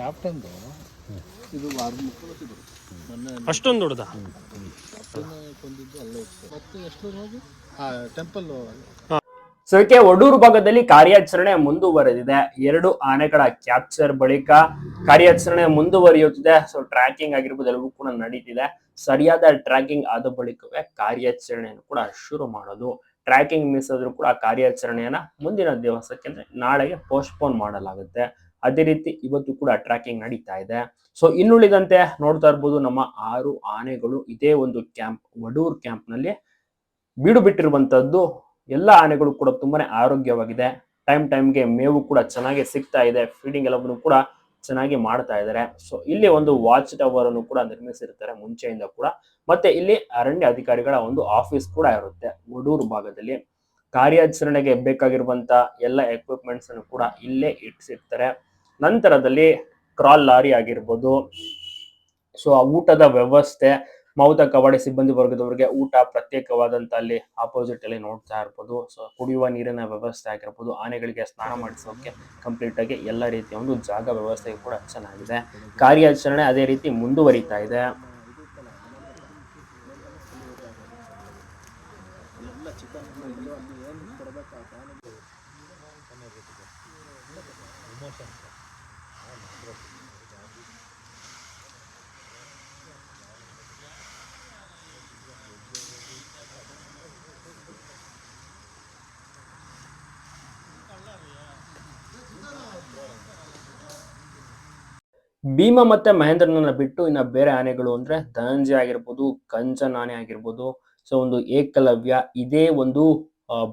ಕ್ಯಾಪ್ಟನ್ದು ಇದು ವಾರದ ಮುಕ್ಕಳು ಮೊನ್ನೆ ಅಷ್ಟೊಂದು ದೊಡ್ಡದ? ಕ್ಯಾಪ್ಟನ್ ಕೊಂದಿದ್ದು ಅಲ್ಲೇ ಇತ್ತು. ಮತ್ತೆ ಎಷ್ಟು ಹೋಗಿ? ಆ ಟೆಂಪಲ್ ಸದ್ಯಕ್ಕೆ ಒಡೂರು ಭಾಗದಲ್ಲಿ ಕಾರ್ಯಾಚರಣೆ ಮುಂದುವರೆದಿದೆ. ಎರಡು ಆನೆಗಳ ಕ್ಯಾಪ್ಚರ್ ಬಳಿಕ ಕಾರ್ಯಾಚರಣೆ ಮುಂದುವರಿಯುತ್ತಿದೆ. ಸೊ ಟ್ರ್ಯಾಕಿಂಗ್ ಆಗಿರ್ಬೋದು ಎಲ್ಲವೂ ಕೂಡ ನಡೀತಿದೆ. ಸರಿಯಾದ ಟ್ರ್ಯಾಕಿಂಗ್ ಆದ ಬಳಿಕವೇ ಕಾರ್ಯಾಚರಣೆಯನ್ನು ಕೂಡ ಶುರು ಮಾಡೋದು. ಟ್ರ್ಯಾಕಿಂಗ್ ಮಿಸ್ ಆದ್ರೂ ಕೂಡ ಕಾರ್ಯಾಚರಣೆಯನ್ನ ಮುಂದಿನ ದಿವಸಕ್ಕೆ ಅಂದ್ರೆ ನಾಳೆಗೆ ಪೋಸ್ಟ್ಪೋನ್ ಮಾಡಲಾಗುತ್ತೆ. ಅದೇ ರೀತಿ ಇವತ್ತು ಕೂಡ ಟ್ರ್ಯಾಕಿಂಗ್ ನಡೀತಾ ಇದೆ. ಸೊ ಇನ್ನುಳಿದಂತೆ ನೋಡ್ತಾ ಇರ್ಬೋದು ನಮ್ಮ ಆರು ಆನೆಗಳು ಇದೇ ಒಂದು ಕ್ಯಾಂಪ್ ವಡೂರ್ ಕ್ಯಾಂಪ್ನಲ್ಲಿ ಬೀಡು ಬಿಟ್ಟಿರುವಂತದ್ದು. ಎಲ್ಲ ಆನೆಗಳು ಕೂಡ ತುಂಬಾನೇ ಆರೋಗ್ಯವಾಗಿದೆ. ಟೈಮ್ ಟೈಮ್ಗೆ ಮೇವು ಕೂಡ ಚೆನ್ನಾಗಿ ಸಿಗ್ತಾ ಇದೆ. ಫೀಡಿಂಗ್ ಎಲ್ಲವನ್ನು ಕೂಡ ಚೆನ್ನಾಗಿ ಮಾಡ್ತಾ ಇದ್ದಾರೆ. ಸೊ ಇಲ್ಲಿ ಒಂದು ವಾಚ್ ಟವರ್ ಅನ್ನು ಕೂಡ ನಿರ್ಮಿಸಿರ್ತಾರೆ ಮುಂಚೆಯಿಂದ ಕೂಡ. ಮತ್ತೆ ಇಲ್ಲಿ ಅರಣ್ಯ ಅಧಿಕಾರಿಗಳ ಒಂದು ಆಫೀಸ್ ಕೂಡ ಇರುತ್ತೆ ವಡೂರು ಭಾಗದಲ್ಲಿ. ಕಾರ್ಯಾಚರಣೆಗೆ ಬೇಕಾಗಿರುವಂತ ಎಲ್ಲ ಎಕ್ವಿಪ್ಮೆಂಟ್ಸ್ ಅನ್ನು ಕೂಡ ಇಲ್ಲೇ ಇಟ್ಟಿರ್ತಾರೆ ನಂತರದಲ್ಲಿ ಕ್ರಾಲ್ ಲಾರಿ ಆಗಿರ್ಬೋದು. ಸೊ ಆ ಊಟದ ವ್ಯವಸ್ಥೆ, ಮೌತ ಕವಾಡಿ ಸಿಬ್ಬಂದಿ ವರ್ಗದವರಿಗೆ ಊಟ ಪ್ರತ್ಯೇಕವಾದಂತ ಅಲ್ಲಿ ಆಪೋಸಿಟ್ ಅಲ್ಲಿ ನೋಡ್ತಾ ಇರ್ಬೋದು. ಸೊ ಕುಡಿಯುವ ನೀರಿನ ವ್ಯವಸ್ಥೆ ಆಗಿರ್ಬೋದು. ಆನೆಗಳಿಗೆ ಸ್ನಾನ ಮಾಡಿಸೋಕೆ ಕಂಪ್ಲೀಟ್ ಆಗಿ ಎಲ್ಲ ರೀತಿಯ ಒಂದು ಜಾಗ ವ್ಯವಸ್ಥೆ ಕೂಡ ಚೆನ್ನಾಗಿದೆ. ಕಾರ್ಯಾಚರಣೆ ಅದೇ ರೀತಿ ಮುಂದುವರಿತಾ ಇದೆ ಇಲ್ಲಿ ಒಂದು ಏನು ಕೊಡಬೇಕಾಗ ಭೀಮ ಮತ್ತೆ ಮಹೇಂದ್ರನನ್ನ ಬಿಟ್ಟು ಇನ್ನ ಬೇರೆ ಆನೆಗಳು ಅಂದ್ರೆ ಧನಂಜಯ ಆಗಿರ್ಬೋದು, ಕಂಚನ್ ಆನೆ ಆಗಿರ್ಬೋದು. ಸೊ ಒಂದು ಏಕಲವ್ಯ, ಇದೇ ಒಂದು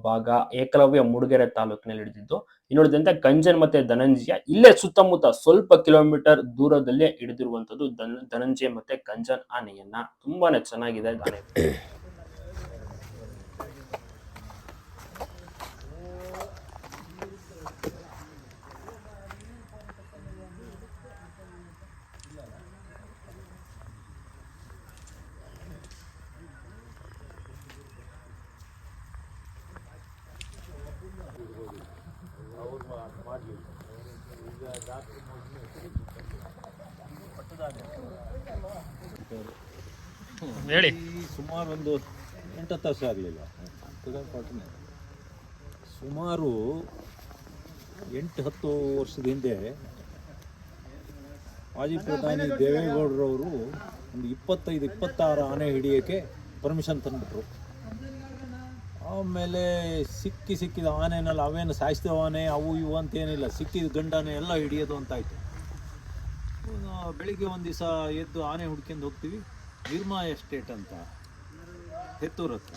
ಭಾಗ. ಏಕಲವ್ಯ ಮೂಡಿಗೆರೆ ತಾಲೂಕಿನಲ್ಲಿ ಹಿಡಿದಿದ್ದು. ಇನ್ನುಳಿದಂತೆ ಕಂಚನ್ ಮತ್ತೆ ಧನಂಜಯ, ಇಲ್ಲೇ ಸುತ್ತಮುತ್ತ ಸ್ವಲ್ಪ ಕಿಲೋಮೀಟರ್ ದೂರದಲ್ಲೇ ಹಿಡಿದಿರುವಂತದ್ದು ಧನ, ಧನಂಜಯ ಮತ್ತೆ ಕಂಚನ್ ಆನೆಯನ್ನ. ತುಂಬಾನೇ ಚೆನ್ನಾಗಿದೆ ಆನೆ ಹೇಳಿ. ಸುಮಾರು ಒಂದು ಎಂಟತ್ತು ವರ್ಷ ಆಗಲಿಲ್ಲ. ಸುಮಾರು ಎಂಟು ಹತ್ತು ವರ್ಷದ ಹಿಂದೆ ಮಾಜಿ ಪ್ರಧಾನಿ ದೇವೇಗೌಡರವರು ಒಂದು ಇಪ್ಪತ್ತೈದು, ಇಪ್ಪತ್ತಾರು ಆನೆ ಹಿಡಿಯೋಕ್ಕೆ ಪರ್ಮಿಷನ್ ತಂದುಬಿಟ್ರು. ಆಮೇಲೆ ಸಿಕ್ಕಿ ಸಿಕ್ಕಿದ ಆನೆನಲ್ಲಿ ಅವೇನು ಸಾಯಿಸ್ತೇವ ಆನೆ, ಅವು ಇವು ಅಂತೇನಿಲ್ಲ ಸಿಕ್ಕಿದ ಗಂಡಾನೆ ಎಲ್ಲ ಹಿಡಿಯೋದು ಅಂತಾಯ್ತು ಬೆಳಿಗ್ಗೆ ಒಂದು ದಿವಸ ಎದ್ದು ಆನೆ ಹುಡ್ಕೊಂಡು ಹೋಗ್ತೀವಿ. ನಿರ್ಮಾ ಎಸ್ಟೇಟ್ ಅಂತ, ಹೆತ್ತೂರ್ ಹತ್ರ.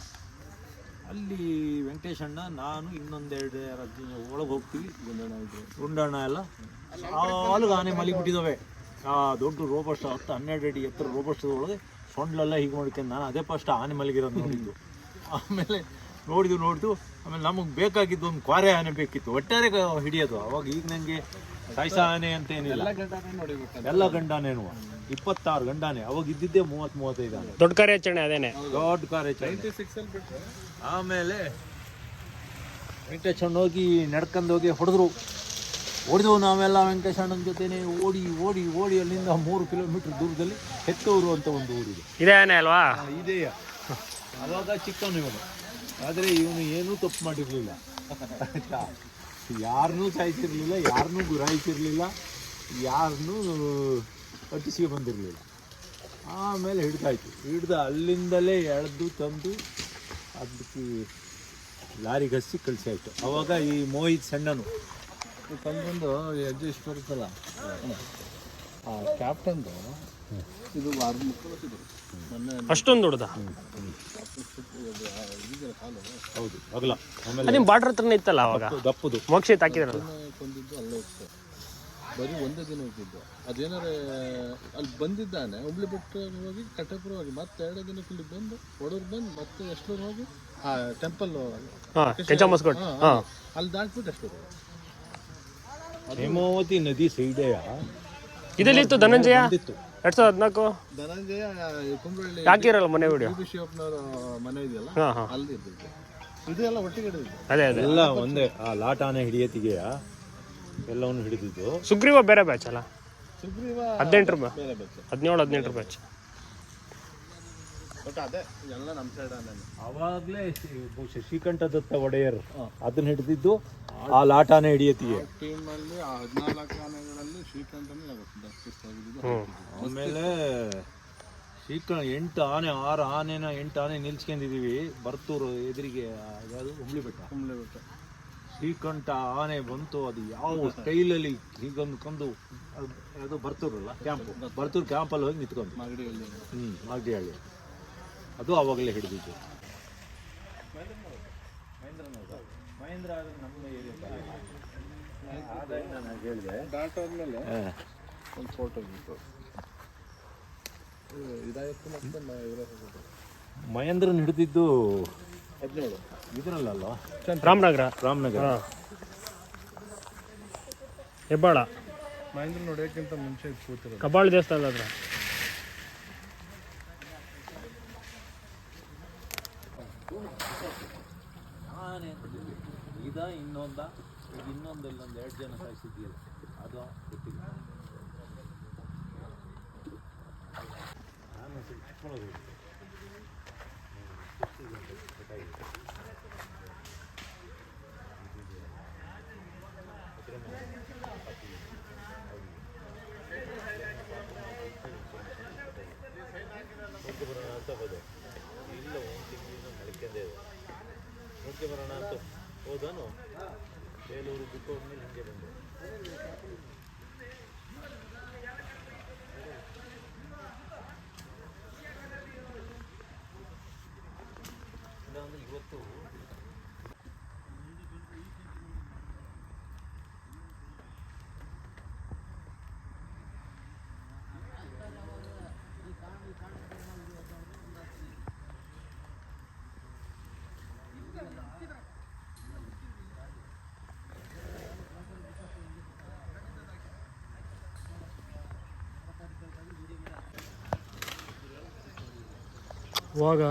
ಅಲ್ಲಿ ವೆಂಕಟೇಶ್ ಅಣ್ಣ, ನಾನು ಇನ್ನೊಂದೆರಡು ಒಳಗೆ ಹೋಗ್ತೀವಿ. ಗುಂಡಣ್ಣ ಎಲ್ಲ ಅಲ್ಲಿಗೆ ಆನೆ ಮಲಗಿಬಿಟ್ಟಿದ್ದಾವೆ ಆ ದೊಡ್ಡ ರೋಬಸ್ಟ್ ಹತ್ತು ಹನ್ನೆರಡು ಅಡಿ ಎತ್ತರ ರೋಬಸ್ಟ್ ಒಳಗೆ ಸೊಂಡ್ಲೆಲ್ಲ ಹೀಗೆ ಮಾಡ್ಕೊಂಡು ನಾನು ಅದೇ ಫಸ್ಟ್ ಆನೆ ಮಲಗಿರೋದು ನೋಡಿದ್ದು. ಆಮೇಲೆ ನೋಡಿದ್ವಿ ನೋಡಿದ್ವು ಆಮೇಲೆ ನಮಗೆ ಬೇಕಾಗಿದ್ದು ಒಂದು ಕ್ವಾರೆ ಆನೆ ಬೇಕಿತ್ತು. ಒಟ್ಟಾರೆ ಹಿಡಿಯೋದು. ಅವಾಗ ಈಗ ನನಗೆ ಸಾಯ್ಸ ಆನೆ ಅಂತ ಏನಿಲ್ಲ. ಎಲ್ಲ ಗಂಡಾನೇನು ಇಪ್ಪತ್ತಾರು ಗಂಡಾನೆ. ಅವಾಗ ಇದ್ದಿದ್ದೇ ಮೂವತ್ತ್ ಮೂವತ್ತೈದು ಆನೆ. ದೊಡ್ಡ ಕಾರ್ಯಾಚರಣೆ ಅದೇನೆ. ದೊಡ್ಡ ಕಾರ್ಯಾಚರಣೆ ಆಮೇಲೆ ವೆಂಕಟೇಶ್ ಅಣ್ಣ ಹೋಗಿ ನಡ್ಕೊಂಡು ಹೋಗಿ ಹೊಡೆದ್ರು. ಹೊಡೆದು ನಾವೆಲ್ಲ ವೆಂಕಟೇಶ್ ಅಣ್ಣನ ಜೊತೆನೆ ಓಡಿ ಓಡಿ ಓಡಿ ಅಲ್ಲಿಂದ ಮೂರು ಕಿಲೋಮೀಟರ್ ದೂರದಲ್ಲಿ ಹೆತ್ತೂರು ಅಂತ ಒಂದು ಊರಿದೆ. ಇದೇ ಆನೆ ಅಲ್ವಾ? ಇದೆಯಾ ಇದೆಯ? ಅವಾಗ ಚಿಕ್ಕವನು ಇವನು. ಆದರೆ ಇವನು ಏನೂ ತಪ್ಪು ಮಾಡಿರಲಿಲ್ಲ. ಆಯ್ತಾ? ಯಾರನ್ನೂ ಸಾಯಿಸಿರಲಿಲ್ಲ ಯಾರನ್ನೂ ಗುರಾಯಿಸಿರ್ಲಿಲ್ಲ ಯಾರನ್ನೂ ಅಟ್ಟಿಸಿಗೆ ಬಂದಿರಲಿಲ್ಲ. ಆಮೇಲೆ ಹಿಡ್ದಾಯ್ತು. ಹಿಡ್ದು ಅಲ್ಲಿಂದಲೇ ಎಳೆದು ತಂದು ಅದಕ್ಕೆ ಲಾರಿಗೆ ಹಸಿ ಕಳಿಸಾಯ್ತು ಆವಾಗ ಈ ಮೋಹಿತ್ ಸಣ್ಣನು. ತಂದೊಂದು ಅಡ್ಜಸ್ಟ್ ಬರುತ್ತಲ್ಲ ಆ ಕ್ಯಾಪ್ಟನ್ದು ಇದು ವಾರದ ಅಷ್ಟೊಂದು ದೊಡ್ಡದ? ಹೌದು ಅಗಲ. ಆಮೇಲೆ ನಿಮ್ ಬಾರ್ಡರ್ ಹತ್ರನೇ ಇತ್ತಲ್ಲ ಅವಾಗ? ದಪ್ಪದು. ಮೋಕ್ಷ ಹಾಕಿದ್ರಲ್ಲ ಕೊಂದಿದ್ದು ಅಲ್ಲೇ ಇತ್ತು. ಬರೀ ಒಂದೇ ದಿನ ಹೋಗಿದ್ದು ಅದೇನಾರ ಅಲ್ಲಿ ಬಂದಿದ್ದಾನೆ ಹುಬ್ಳಿ ಬಿಟ್ಟು ಹೋಗಿ ಕಟ್ಟೆಪುರ ಹೋಗಿ ಮತ್ತೆ ಎರಡೇ ದಿನಕ್ಕೆ ಇಲ್ಲಿ ಬಂದು ಒಡೂರು ಬಂದು ಮತ್ತೆ ಎಷ್ಟು ಹೋಗಿ ಆ ಟೆಂಪಲ್ ಅಲ್ಲಿ ದಾಟ್ಬಿಟ್ಟು ಎಷ್ಟು ಹೇಮಾವತಿ ನದಿ ಸೈಡೆಯ ಇದೆಲ್ಲಿತ್ತು ಧನಂಜಯ? ಬಂದಿತ್ತು. ಎರಡ್ ಸಾವಿರದ ಹದಿನಾಲ್ಕು? ಧನಂಜಯ ಕುಂಬಳಳ್ಳಿ ಹಾಕಿರಲ್ಲ ಮನೆ ವಿಡಿಯೋ ಶಿವಪ್ಪನವರ ಮನೆ ಇದೆಯಲ್ಲ? ಹಾಂ ಹಾಂ. ಅಲ್ಲಿ ಇದ್ದಿದ್ದು. ಇದೆಲ್ಲ ಒಟ್ಟಿಗೆ ಅದೇ ಅದೇ. ಎಲ್ಲ ಒಂದೇ ಆ ಲಾಟಾನೆ ಹಿಡಿಯತಿಗೆಯ ಎಲ್ಲವನ್ನು ಹಿಡಿದಿದ್ದು. ಸುಗ್ರೀವ ಬೇರೆ ಬ್ಯಾಚ್ ಅಲ್ಲ? ಸುಗ್ರೀವ ಹದಿನೆಂಟು ರೂಪಾಯಿ. ಹದಿನೇಳು ಹದಿನೆಂಟು ರೂಪಾಯಿ ಹೆಚ್ಚು ಬಟ್ ಅದೇ ಎಲ್ಲ ನಮ್ಮ ಸೈಡ್ ಅವಾಗಲೇ ಬಹುಶಃ ಶ್ರೀಕಂಠ ದತ್ತ ಒಡೆಯರ್ ಅದನ್ನ ಹಿಡಿದಿದ್ದು ಆ ಲಾಟಾನೆ ಹಿಡಿಯತಿಗೆ ಟೀಮಲ್ಲಿ ಆ ಹದಿನಾಲ್ಕು ಆನೆಗಳಲ್ಲಿ ಶ್ರೀಕಂಠನೇ ಆಮೇಲೆ ಶ್ರೀಕಂಠ ಎಂಟು ಆನೆ ಆರು ಆನೆನ ಎಂಟು ಆನೆ ನಿಲ್ಸ್ಕೊಂಡಿದೀವಿ ಬರ್ತೂರು ಎದುರಿಗೆ ಯಾವುದು? ಹುಬ್ಳಿ ಬೆಟ್ಟ ಹುಬ್ಳಿ ಬೆಟ್ಟ ಶ್ರೀಕಂಠ ಆನೆ ಬಂತು ಅದು ಯಾವ ಸ್ಟೈಲಲ್ಲಿ ಹೀಗೊಂದು ಕಂದು ಅದು ಅದು ಬರ್ತೂರಲ್ಲ ಕ್ಯಾಂಪ್. ಬರ್ತೂರು. ಕ್ಯಾಂಪಲ್ಲಿ ಹೋಗಿ ನಿಂತ್ಕೊಂಡು ಮಾಗಡಿಯಲ್ಲಿ ಹ್ಞೂ ಮಾಗಡಿಹಳ್ಳಿ. ಅದು ಅವಾಗಲೇ ಹಿಡಿದಿದ್ದು. ಮಹೇಂದ್ರ ನಮ್ಮ ನಾನು ಹೇಳಿದೆ ದಾಟಾದ್ಮೇಲೆ ಒಂದು ಫೋಟೋ ಬಿಟ್ಟು. ಮಹೇಂದ್ರನ್ ಹಿಡಿದಿದ್ದು ಹದಿನೇಳು ಇದರಲ್ಲಲ್ಲ? ರಾಮನಗರ. ರಾಮನಗರ ಹೆಬ್ಬಾಳ. ಮಹೇಂದ್ರ ನೋಡೋಕ್ಕಿಂತ ಮುಂಚೆ ಕೂತಿರೋದು. ಕಬ್ಬಾಳ ದೇವಸ್ಥಾನ ಹತ್ರ ಆನೆ ಇದ ಇನ್ನೊಂದ ಈಗ ಇನ್ನೊಂದು ಇಲ್ಲೊಂದು ಎರಡು ಜನ ಸಾಯಿಸಿದ್ಯಲ್ಲ ಅದು ಗೊತ್ತಿಲ್ಲ ನಾನು ಅಂತ ಹೋದೆ ಇಲ್ಲ ಒಂದು ತಿಂಗಳಿಂದ ಇದೆ ನೋಡ್ಕೊ ಬರೋಣ ಅಂತ ಹೋದನು. ಬೇಲೂರು ಬಿಟ್ಟು ಹೋದ್ಮೇಲೆ ಹಿಂಗೆ ಬಂದೆ. ಇಲ್ಲಾಂದ್ರೆ ಇವತ್ತು ಹೋಗ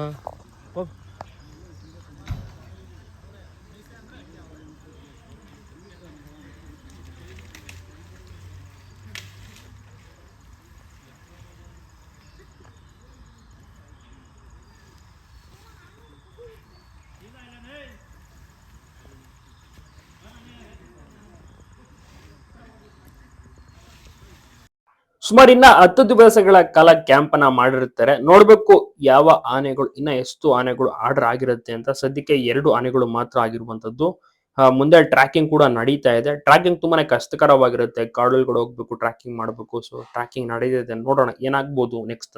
ಸುಮಾರು ಇನ್ನ ಹತ್ತು ದಿವಸಗಳ ಕಾಲ ಕ್ಯಾಂಪ್ ಅನ್ನ ಮಾಡಿರ್ತಾರೆ. ನೋಡ್ಬೇಕು ಯಾವ ಆನೆಗಳು, ಇನ್ನ ಎಷ್ಟು ಆನೆಗಳು ಆರ್ಡರ್ ಆಗಿರುತ್ತೆ ಅಂತ. ಸದ್ಯಕ್ಕೆ ಎರಡು ಆನೆಗಳು ಮಾತ್ರ ಆಗಿರುವಂತದ್ದು ಮುಂದೆ ಟ್ರ್ಯಾಕಿಂಗ್ ಕೂಡ ನಡೀತಾ ಇದೆ. ಟ್ರ್ಯಾಕಿಂಗ್ ತುಂಬಾನೇ ಕಷ್ಟಕರವಾಗಿರುತ್ತೆ. ಕಾಡಲ್ಗಳು ಹೋಗ್ಬೇಕು ಟ್ರ್ಯಾಕಿಂಗ್ ಮಾಡಬೇಕು. ಸೊ ಟ್ರ್ಯಾಕಿಂಗ್ ನಡೀತಿದೆ ನೋಡೋಣ ಏನಾಗ್ಬೋದು ನೆಕ್ಸ್ಟ್ ಅಂತ.